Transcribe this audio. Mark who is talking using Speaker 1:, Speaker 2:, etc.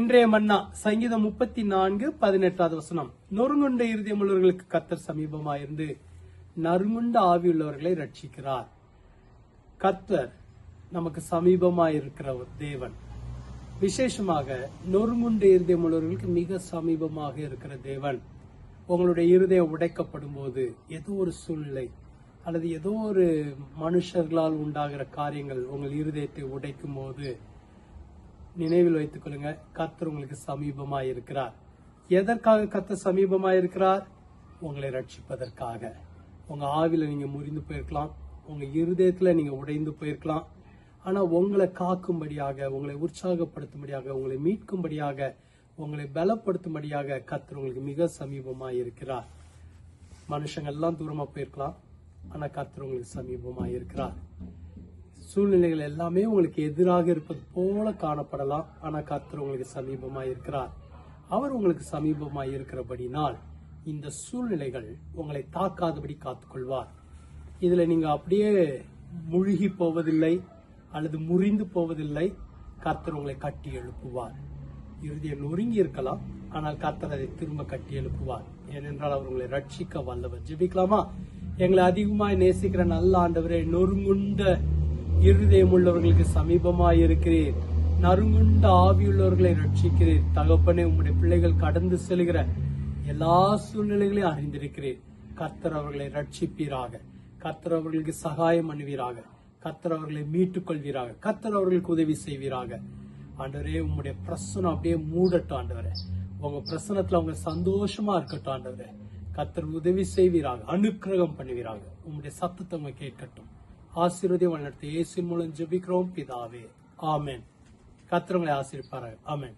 Speaker 1: இன்றைய மன்னா சங்கீதம் முப்பத்தி நான்கு பதினெட்டாவது வசனம். நொறுங்குண்ட இருதயமுள்ளவர்களுக்கு கத்தர் சமீபமாயிருந்து நறுங்குண்ட ஆவியுள்ளவர்களை ரட்சிக்கிறார் கத்தர் நமக்கு சமீபமாயிருக்கிற தேவன். விசேஷமாக நொறுங்குண்ட இருதயமுள்ளவர்களுக்கு மிக சமீபமாக இருக்கிற தேவன். உங்களுடைய இருதயம் உடைக்கப்படும் போது ஏதோ ஒரு சூழ்நிலை அல்லது ஏதோ ஒரு மனுஷர்களால் உண்டாகிற காரியங்கள் உங்கள் இருதயத்தை உடைக்கும் போது நினைவில் வைத்துக் கொள்ளுங்க கத்தர் உங்களுக்கு சமீபமாக இருக்கிறார் எதற்காக கத்தர் சமீபமாக இருக்கிறார் உங்களை ரட்சிப்பதற்காக. உங்க ஆவில நீங்க முறிந்து போயிருக்கலாம். உங்க இருதயத்துல நீங்க உடைந்து போயிருக்கலாம். ஆனா உங்களை காக்கும்படியாக உங்களை உற்சாகப்படுத்தும்படியாக உங்களை மீட்கும்படியாக உங்களை பலப்படுத்தும்படியாக கத்தர் உங்களுக்கு மிக சமீபமாக இருக்கிறார் மனுஷங்க எல்லாம் தூரமா போயிருக்கலாம். ஆனா கத்தர் உங்களுக்கு சமீபமாக இருக்கிறார் சூழ்நிலைகள் எல்லாமே உங்களுக்கு எதிராக இருப்பது போல காணப்படலாம். ஆனால் கர்த்தர் உங்களுக்கு சமீபமாக இருக்கிறார். அவர் உங்களுக்கு சமீபமாக இருக்கிறபடினால் இந்த சூழ்நிலைகள் உங்களை தாக்காதபடி காத்துக்கொள்வார். இதில் நீங்கள் அப்படியே முழுகி போவதில்லை அல்லது முறிந்து போவதில்லை. கர்த்தர் உங்களை கட்டி எழுப்புவார். இறுதியில் நொறுங்கி இருக்கலாம் ஆனால் கர்த்தர் அதை திரும்ப கட்டி எழுப்புவார். ஏனென்றால் அவர் உங்களை ரட்சிக்க வல்லவர். ஜெபிக்கலாமா? எங்களை அதிகமாக நேசிக்கிற நல்ல ஆண்டவரை நொறுங்குண்ட இருதயம் உள்ளவர்களுக்கு சமீபமாய் இருக்கிறீர் நறுங்குண்ட ஆவியுள்ளவர்களை ரட்சிக்கிறீர் தகப்பனே உம்முடைய பிள்ளைகள் கடந்து செல்கிற எல்லா சூழ்நிலைகளையும் அறிந்திருக்கிறீர் கர்த்தர் அவர்களை ரட்சிப்பீராக. கர்த்தர் அவர்களுக்கு சகாயம் பண்ணுவீராக. கர்த்தர் அவர்களை மீட்டுக் கொள்வீராக கர்த்தர் அவர்களுக்கு உதவி செய்வீராக. ஆண்டவரே உங்களுடைய பிரசனம் அப்படியே மூடட்டும் ஆண்டவரே. உங்க பிரசனத்துல அவங்க சந்தோஷமா இருக்கட்டும் ஆண்டவரே. கர்த்தர் உதவி செய்வீராக. அனுக்கிரகம் பண்ணுவீராக. உங்களுடைய சத்தத்தை அவங்க கேட்கட்டும். ஆசீர்வதி வழிநடத்தி இயேசு மூலம் ஜெபிக்கிறோம். பிதாவே ஆமேன். கத்திரங்களை உங்களை ஆமேன்.